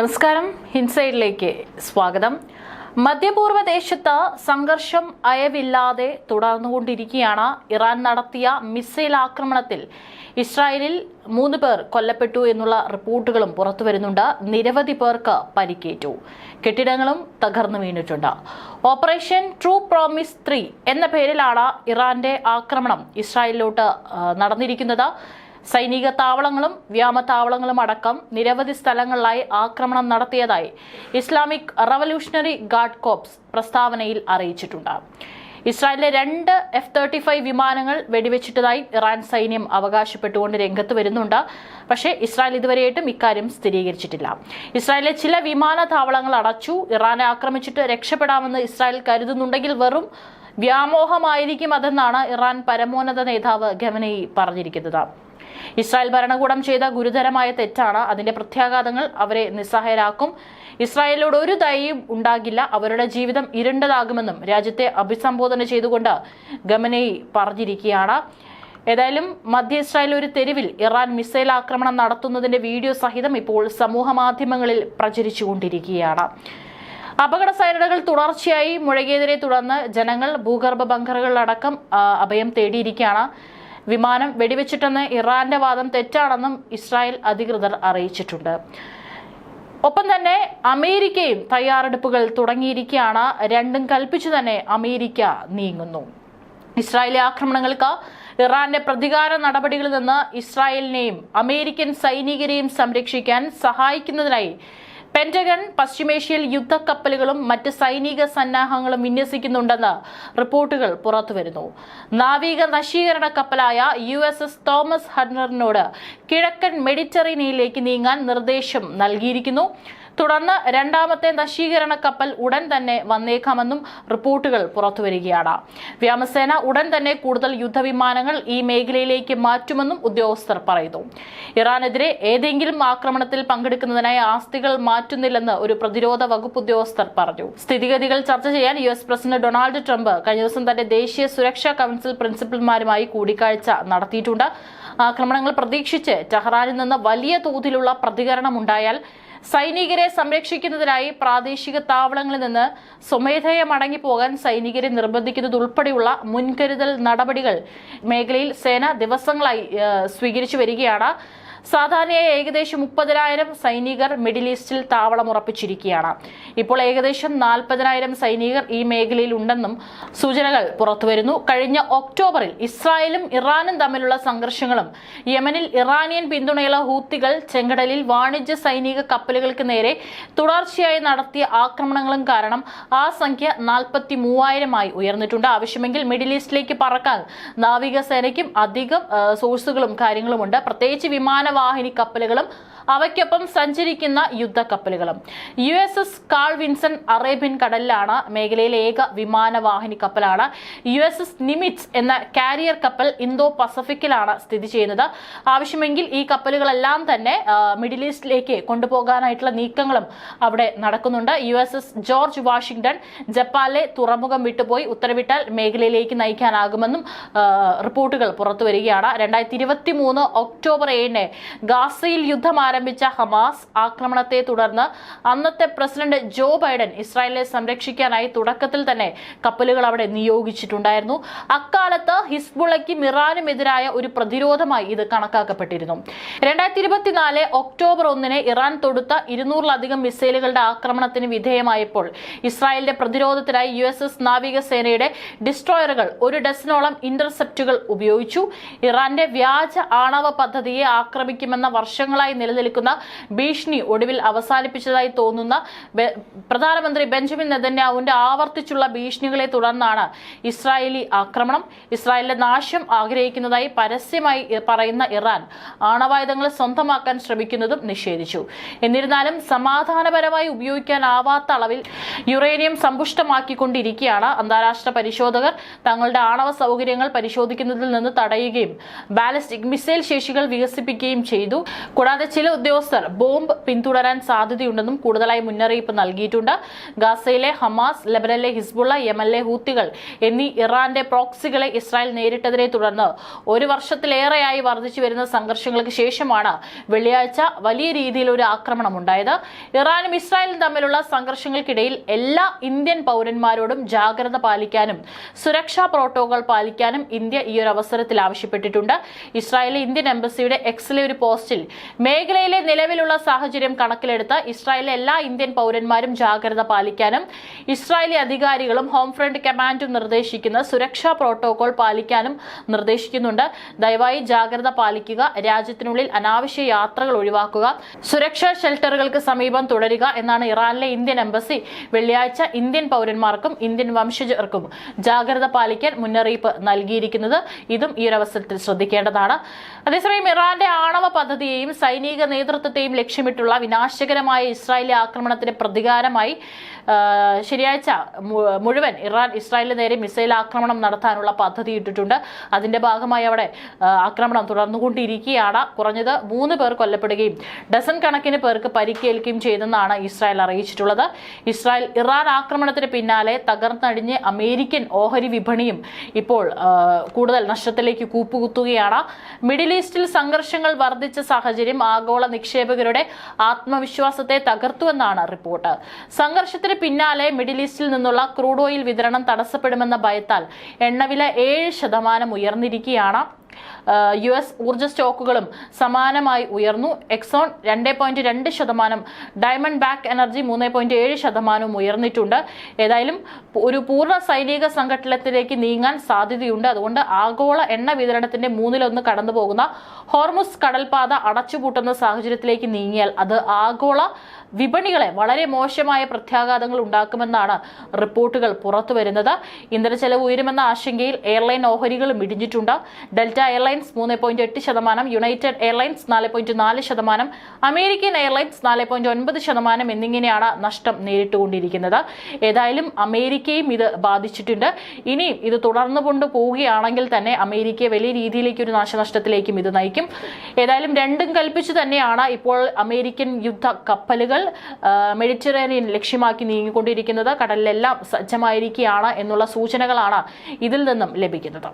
നമസ്കാരം. ഹിൻസൈഡിലേക്ക് സ്വാഗതം. മധ്യപൂർവ ദേശത്ത് സംഘർഷം അയവില്ലാതെ തുടർന്നുകൊണ്ടിരിക്കുകയാണ് ഇറാൻ നടത്തിയ മിസൈൽ ആക്രമണത്തിൽ. ഇസ്രായേലിൽ മൂന്ന് പേർ കൊല്ലപ്പെട്ടു എന്നുള്ള റിപ്പോർട്ടുകളും പുറത്തു വരുന്നുണ്ട്. നിരവധി പേർക്ക് പരിക്കേറ്റു. കെട്ടിടങ്ങളും തകർന്നു വീണിട്ടുണ്ട്. ഓപ്പറേഷൻ ട്രൂ പ്രോമിസ് ത്രീ എന്ന പേരിലാണ് ഇറാന്റെ ആക്രമണം ഇസ്രായേലിലോട്ട് നടന്നിരിക്കുന്നത്. സൈനിക താവളങ്ങളും വ്യോമതാവളങ്ങളും അടക്കം നിരവധി സ്ഥലങ്ങളിലായി ആക്രമണം നടത്തിയതായി ഇസ്ലാമിക് റവല്യൂഷണറി ഗാർഡ് കോപ്സ് പ്രസ്താവനയിൽ അറിയിച്ചിട്ടുണ്ട്. ഇസ്രായേലിലെ രണ്ട് എഫ് തേർട്ടി ഫൈവ് വിമാനങ്ങൾ വെടിവെച്ചിട്ടതായി ഇറാൻ സൈന്യം അവകാശപ്പെട്ടുകൊണ്ട് രംഗത്ത് വരുന്നുണ്ട്. പക്ഷേ ഇസ്രായേൽ ഇതുവരെയായിട്ടും ഇക്കാര്യം സ്ഥിരീകരിച്ചിട്ടില്ല. ഇസ്രായേലിലെ ചില വിമാനത്താവളങ്ങൾ അടച്ചു ഇറാനെ ആക്രമിച്ചിട്ട് രക്ഷപ്പെടാമെന്ന് ഇസ്രായേൽ കരുതുന്നുണ്ടെങ്കിൽ വെറും വ്യാമോഹമായിരിക്കും അതെന്നാണ് ഇറാൻ പരമോന്നത നേതാവ് ഖമനയി പറഞ്ഞിരിക്കുന്നത്. ഇസ്രായേൽ ഭരണകൂടം ചെയ്ത ഗുരുതരമായ തെറ്റാണ്. അതിന്റെ പ്രത്യാഘാതങ്ങൾ അവരെ നിസ്സഹായരാക്കും. ഇസ്രായേലിനോട് ഒരു ദയയും ഉണ്ടാകില്ല. അവരുടെ ജീവിതം ഇരുണ്ടതാകുമെന്നും രാജ്യത്തെ അഭിസംബോധന ചെയ്തുകൊണ്ട് ഗമനയി പറഞ്ഞിരിക്കുകയാണ്. ഏതായാലും മധ്യ ഇസ്രായേൽ ഒരു തെരുവിൽ ഇറാൻ മിസൈൽ ആക്രമണം നടത്തുന്നതിന്റെ വീഡിയോ സഹിതം ഇപ്പോൾ സമൂഹ മാധ്യമങ്ങളിൽ പ്രചരിച്ചുകൊണ്ടിരിക്കുകയാണ്. അപകട സൈറനുകൾ തുടർച്ചയായി മുഴകിയതിനെ തുടർന്ന് ജനങ്ങൾ ഭൂഗർഭ ബങ്കറുകളിലടക്കം അഭയം തേടിയിരിക്കുകയാണ്. വിമാനം വെടിവെച്ചിട്ടെന്ന് ഇറാന്റെ വാദം തെറ്റാണെന്നും ഇസ്രായേൽ അധികൃതർ അറിയിച്ചിട്ടുണ്ട്. ഒപ്പം തന്നെ അമേരിക്കയും തയ്യാറെടുപ്പുകൾ തുടങ്ങിയിരിക്കുകയാണ്. രണ്ടും കൽപ്പിച്ചു തന്നെ അമേരിക്ക നീങ്ങുന്നു. ഇസ്രായേലി ആക്രമണങ്ങൾക്ക് ഇറാന്റെ പ്രതികാര നടപടികളിൽ നിന്ന് ഇസ്രായേലിനെയും അമേരിക്കൻ സൈനികരെയും സംരക്ഷിക്കാൻ സഹായിക്കുന്നതിനായി പെന്റഗൺ പശ്ചിമേഷ്യയിൽ യുദ്ധക്കപ്പലുകളും മറ്റ് സൈനിക സന്നാഹങ്ങളും വിന്യസിക്കുന്നുണ്ടെന്ന് റിപ്പോർട്ടുകൾ പുറത്തുവരുന്നു. നാവിക നശീകരണ കപ്പലായ യു എസ് എസ് തോമസ് ഹഡ്നറിനോട് കിഴക്കൻ മെഡിറ്ററേനിയയിലേക്ക് നീങ്ങാൻ നിർദ്ദേശം നൽകിയിരിക്കുന്നു. തുടർന്ന് രണ്ടാമത്തെ നശീകരണ കപ്പൽ ഉടൻ തന്നെ വന്നേക്കാമെന്നും റിപ്പോർട്ടുകൾ പുറത്തുവരികയാണ്. വ്യോമസേന ഉടൻ തന്നെ കൂടുതൽ യുദ്ധവിമാനങ്ങൾ ഈ മേഖലയിലേക്ക് മാറ്റുമെന്നും ഉദ്യോഗസ്ഥർ പറയുന്നു. ഇറാനെതിരെ ഏതെങ്കിലും ആക്രമണത്തിൽ പങ്കെടുക്കുന്നതിനായി ആസ്തികൾ മാറ്റുന്നില്ലെന്ന് ഒരു പ്രതിരോധ വകുപ്പ് ഉദ്യോഗസ്ഥർ പറഞ്ഞു. സ്ഥിതിഗതികൾ ചർച്ച ചെയ്യാൻ U S president Donald Trump കഴിഞ്ഞ ദിവസം തന്റെ ദേശീയ സുരക്ഷാ കൌൺസിൽ പ്രിൻസിപ്പൽമാരുമായി കൂടിക്കാഴ്ച നടത്തിയിട്ടുണ്ട്. ആക്രമണങ്ങൾ പ്രതീക്ഷിച്ച് ടെഹ്റാനിൽ നിന്ന് വലിയ തോതിലുള്ള പ്രതികരണം ഉണ്ടായാൽ സൈനികരെ സംരക്ഷിക്കുന്നതിനായി പ്രാദേശിക താവളങ്ങളിൽ നിന്ന് സ്വമേധയ മടങ്ങിപ്പോകാൻ സൈനികരെ നിർബന്ധിക്കുന്നതുൾപ്പെടെയുള്ള മുൻകരുതൽ നടപടികൾ മേഖലയിൽ സേന ദിവസങ്ങളായി സ്വീകരിച്ചു വരികയാണ്. സാധാരണയായി ഏകദേശം മുപ്പതിനായിരം സൈനികർ മിഡിൽ ഈസ്റ്റിൽ താവളമുറപ്പിച്ചിരിക്കുകയാണ് ഇപ്പോൾ ഏകദേശം നാൽപ്പതിനായിരം സൈനികർ ഈ മേഖലയിൽ ഉണ്ടെന്നും സൂചനകൾ പുറത്തുവരുന്നു. കഴിഞ്ഞ ഒക്ടോബറിൽ ഇസ്രായേലും ഇറാനും തമ്മിലുള്ള സംഘർഷങ്ങളും യമനിൽ ഇറാനിയൻ പിന്തുണയുള്ള ഹൂത്തികൾ ചെങ്കടലിൽ വാണിജ്യ സൈനിക കപ്പലുകൾക്ക് നേരെ തുടർച്ചയായി നടത്തിയ ആക്രമണങ്ങളും കാരണം ആ സംഖ്യ നാൽപ്പത്തി മൂവായിരമായി ഉയർന്നിട്ടുണ്ട്. ആവശ്യമെങ്കിൽ മിഡിൽ ഈസ്റ്റിലേക്ക് പറക്കാൻ നാവികസേനയ്ക്കും അധികം സോഴ്സുകളും കാര്യങ്ങളുമുണ്ട്. പ്രത്യേകിച്ച് വിമാനവാഹിനി കപ്പലുകളും അവയ്ക്കൊപ്പം സഞ്ചരിക്കുന്ന യുദ്ധക്കപ്പലുകളും. U S S Carl Vinson Arabian കടലിലാണ് മേഖലയിലെ ഏക വിമാനവാഹിനി കപ്പലാണ്. യു എസ് എസ് നിമിറ്റ്സ് എന്ന കാരിയർ കപ്പൽ ഇന്തോ പസഫിക്കിലാണ് സ്ഥിതി ചെയ്യുന്നത്. ആവശ്യമെങ്കിൽ ഈ കപ്പലുകളെല്ലാം തന്നെ മിഡിൽ ഈസ്റ്റിലേക്ക് കൊണ്ടുപോകാനായിട്ടുള്ള നീക്കങ്ങളും അവിടെ നടക്കുന്നുണ്ട്. U S S George Washington ജപ്പാനിലെ തുറമുഖം വിട്ടുപോയി ഉത്തരവിട്ടാൽ മേഖലയിലേക്ക് നയിക്കാനാകുമെന്നും റിപ്പോർട്ടുകൾ പുറത്തു വരികയാണ് രണ്ടായിരത്തി ഇരുപത്തി മൂന്ന് ഒക്ടോബർ ഏഴിന് ഗാസയിൽ യുദ്ധം ആരംഭിച്ച. ഹമാസ് ആക്രമണത്തെ തുടർന്ന് അന്നത്തെ പ്രസിഡന്റ് ജോ ബൈഡൻ ഇസ്രായേലിനെ സംരക്ഷിക്കാനായി തുടക്കത്തിൽ തന്നെ കപ്പലുകൾ അവിടെ നിയോഗിച്ചിട്ടുണ്ടായിരുന്നു. അക്കാലത്ത് ഹിസ്ബുളയ്ക്കും ഇറാനുമെതിരായ ഒരു പ്രതിരോധമായി ഇത് കണക്കാക്കപ്പെട്ടിരുന്നു. രണ്ടായിരത്തി ഇരുപത്തിനാല് ഒക്ടോബർ ഒന്നിന് ഇറാൻ തൊടുത്ത ഇരുന്നൂറിലധികം മിസൈലുകളുടെ ആക്രമണത്തിന് വിധേയമായപ്പോൾ ഇസ്രായേലിന്റെ പ്രതിരോധത്തിനായി യു എസ് എസ് നാവികസേനയുടെ ഡിസ്ട്രോയറുകൾ ഒരു ഡസനോളം ഇന്റർസെപ്റ്റുകൾ ഉപയോഗിച്ചു. ഇറാന്റെ വ്യാജ ആണവ പദ്ധതിയെ ആക്രമിക്കുമെന്ന വർഷങ്ങളായി നിലനിൽക്കുന്ന ഭീഷണി ഒടുവിൽ അവസാനിപ്പിച്ചതായി തോന്നുന്ന പ്രധാനമന്ത്രി ബെഞ്ചമിൻ നെതന്യാവിന്റെ ആവർത്തിച്ചുള്ള ഭീഷണികളെ തുടർന്നാണ് ഇസ്രായേലി ആക്രമണം. ഇസ്രായേലിന്റെ നാശം ആഗ്രഹിക്കുന്നതായി പരസ്യമായി പറയുന്ന ഇറാൻ ആണവായുധങ്ങൾ സ്വന്തമാക്കാൻ ശ്രമിക്കുന്നതും നിഷേധിച്ചു. എന്നിരുന്നാലും സമാധാനപരമായി ഉപയോഗിക്കാനാവാത്ത അളവിൽ യുറേനിയം സമ്പുഷ്ടമാക്കിക്കൊണ്ടിരിക്കുകയാണ്. അന്താരാഷ്ട്ര പരിശോധകർ തങ്ങളുടെ ആണവ സൗകര്യങ്ങൾ പരിശോധിക്കുന്നതിൽ നിന്ന് തടയുകയും ബാലിസ്റ്റിക് മിസൈൽ ശേഷികൾ വികസിപ്പിക്കുകയും ചെയ്തു. കൂടാതെ ചില ഇസ്രായേലിലെ ഉദ്യോഗസ്ഥർ ബോംബ് പിന്തുടരാൻ സാധ്യതയുണ്ടെന്നും കൂടുതലായി മുന്നറിയിപ്പ് നൽകിയിട്ടുണ്ട്. ഗാസയിലെ ഹമാസ് ലെബനനിലെ ഹിസ്ബുള്ള യമനിലെ ഹൂത്തികൾ എന്നീ ഇറാന്റെ പ്രോക്സികളെ ഇസ്രായേൽ നേരിട്ടതിനെ തുടർന്ന് ഒരു വർഷത്തിലേറെയായി വർദ്ധിച്ചു വരുന്ന സംഘർഷങ്ങൾക്ക് ശേഷമാണ് വെള്ളിയാഴ്ച വലിയ രീതിയിൽ ഒരു ആക്രമണം ഉണ്ടായത് ഇറാനും ഇസ്രായേലും തമ്മിലുള്ള സംഘർഷങ്ങൾക്കിടയിൽ എല്ലാ ഇന്ത്യൻ പൗരന്മാരോടും ജാഗ്രത പാലിക്കാനും സുരക്ഷാ പ്രോട്ടോകോൾ പാലിക്കാനും ഇന്ത്യ ഈ ഒരു അവസരത്തിൽ ആവശ്യപ്പെട്ടിട്ടുണ്ട്. ഇസ്രായേലിലെ ഇന്ത്യൻ എംബസിയുടെ എക്സിലെ ഒരു പോസ്റ്റിൽ മേഖലയിലെ നിലവിലുള്ള സാഹചര്യം കണക്കിലെടുത്ത് ഇസ്രായേലിലെ എല്ലാ ഇന്ത്യൻ പൗരന്മാരും ജാഗ്രത പാലിക്കാനും ഇസ്രായേലി അധികാരികളും ഹോംഫ്രണ്ട് കമാൻഡും നിർദ്ദേശിക്കുന്ന സുരക്ഷാ പ്രോട്ടോകോൾ പാലിക്കാനും നിർദ്ദേശിക്കുന്നുണ്ട്. ദയവായി ജാഗ്രത പാലിക്കുക രാജ്യത്തിനുള്ളിൽ അനാവശ്യ യാത്രകൾ ഒഴിവാക്കുക സുരക്ഷാ ഷെൽട്ടറുകൾക്ക് സമീപം തുടരുക എന്നാണ് ഇറാനിലെ ഇന്ത്യൻ എംബസി വെള്ളിയാഴ്ച ഇന്ത്യൻ പൗരന്മാർക്കും ഇന്ത്യൻ വംശജർക്കും ജാഗ്രത പാലിക്കാൻ മുന്നറിയിപ്പ് നൽകിയിരിക്കുന്നത്. ഇതും ഈ ഒരു അവസരത്തിൽ ശ്രദ്ധിക്കേണ്ടതാണ്. അതേസമയം ഇറാന്റെ ആണവ പദ്ധതിയെയും സൈനിക നേതൃത്വത്തെയും ലക്ഷ്യമിട്ടുള്ള വിനാശകരമായ ഇസ്രായേലി ആക്രമണത്തിന് പ്രതികാരമായി ശനിയാഴ്ച മുഴുവൻ ഇറാൻ ഇസ്രായേലിന് നേരെ മിസൈൽ ആക്രമണം നടത്താനുള്ള പദ്ധതി ഇട്ടിട്ടുണ്ട്. അതിന്റെ ഭാഗമായി അവിടെ ആക്രമണം തുടർന്നുകൊണ്ടിരിക്കുകയാണ്. കുറഞ്ഞത് മൂന്ന് പേർ കൊല്ലപ്പെടുകയും ഡസൻ കണക്കിന് പേർക്ക് പരിക്കേൽക്കുകയും ചെയ്തെന്നാണ് ഇസ്രായേൽ അറിയിച്ചിട്ടുള്ളത്. ഇസ്രായേൽ ഇറാൻ ആക്രമണത്തിന് പിന്നാലെ തകർന്നടിഞ്ഞ് അമേരിക്കൻ ഓഹരി വിപണിയും ഇപ്പോൾ കൂടുതൽ നഷ്ടത്തിലേക്ക് കൂപ്പുകുത്തുകയാണ്. മിഡിൽ ഈസ്റ്റിൽ സംഘർഷങ്ങൾ വർദ്ധിച്ച സാഹചര്യം ആഗോള നിക്ഷേപകരുടെ ആത്മവിശ്വാസത്തെ തകർത്തുവെന്നാണ് റിപ്പോർട്ട്. സംഘർഷത്തിന് പിന്നാലെ മിഡിൽ ഈസ്റ്റിൽ നിന്നുള്ള ക്രൂഡ് ഓയിൽ വിതരണം തടസ്സപ്പെടുമെന്ന ഭയത്താൽ എണ്ണവില ഏഴ് ശതമാനം ഉയർന്നിരിക്കുകയാണ് യു എസ് ഊർജ സ്റ്റോക്കുകളും സമാനമായി ഉയർന്നു. എക്സോൺ രണ്ട് പോയിന്റ് രണ്ട് ശതമാനം ഡയമണ്ട് ബാക്ക് എനർജി മൂന്ന് പോയിന്റ് ഏഴ് ശതമാനവും ഉയർന്നിട്ടുണ്ട്. ഏതായാലും ഒരു പൂർണ സൈനിക സംഘട്ടനത്തിലേക്ക് നീങ്ങാൻ സാധ്യതയുണ്ട്. അതുകൊണ്ട് ആഗോള എണ്ണ വിതരണത്തിന്റെ മൂന്നിലൊന്ന് കടന്നു പോകുന്ന ഹോർമുസ് കടൽപാത അടച്ചുപൂട്ടുന്ന സാഹചര്യത്തിലേക്ക് നീങ്ങിയാൽ അത് ആഗോള വിപണികളെ വളരെ മോശമായ പ്രത്യാഘാതങ്ങൾ ഉണ്ടാക്കുമെന്നാണ് റിപ്പോർട്ടുകൾ പുറത്തു വരുന്നത്. ഇന്ധന ചെലവ് ഉയരുമെന്ന ആശങ്കയിൽ എയർലൈൻ ഓഹരികളും ഇടിഞ്ഞിട്ടുണ്ട്. ഡെൽറ്റ എയർലൈൻസ് മൂന്ന് പോയിന്റ് എട്ട് ശതമാനം യുണൈറ്റഡ് എയർലൈൻസ് നാല് പോയിന്റ് നാല് ശതമാനം അമേരിക്കൻ എയർലൈൻസ് നാല് പോയിന്റ് ഒൻപത് ശതമാനം എന്നിങ്ങനെയാണ് നഷ്ടം നേരിട്ടുകൊണ്ടിരിക്കുന്നത്. ഏതായാലും അമേരിക്കയും ഇത് ബാധിച്ചിട്ടുണ്ട്. ഇനിയും ഇത് തുടർന്നു കൊണ്ട് പോവുകയാണെങ്കിൽ തന്നെ അമേരിക്കയെ വലിയ രീതിയിലേക്ക് ഒരു നാശനഷ്ടത്തിലേക്കും ഇത് നയിക്കും. ഏതായാലും രണ്ടും കൽപ്പിച്ചു തന്നെയാണ് ഇപ്പോൾ അമേരിക്കൻ യുദ്ധ കപ്പലുകൾ മെഡിറ്ററേനിയൻ ലക്ഷ്യമാക്കി നീങ്ങിക്കൊണ്ടിരിക്കുന്നത് കടലിലെല്ലാം സജ്ജമായിരിക്കുകയാണ് എന്നുള്ള സൂചനകളാണ് ഇതിൽ നിന്നും ലഭിക്കുന്നത്.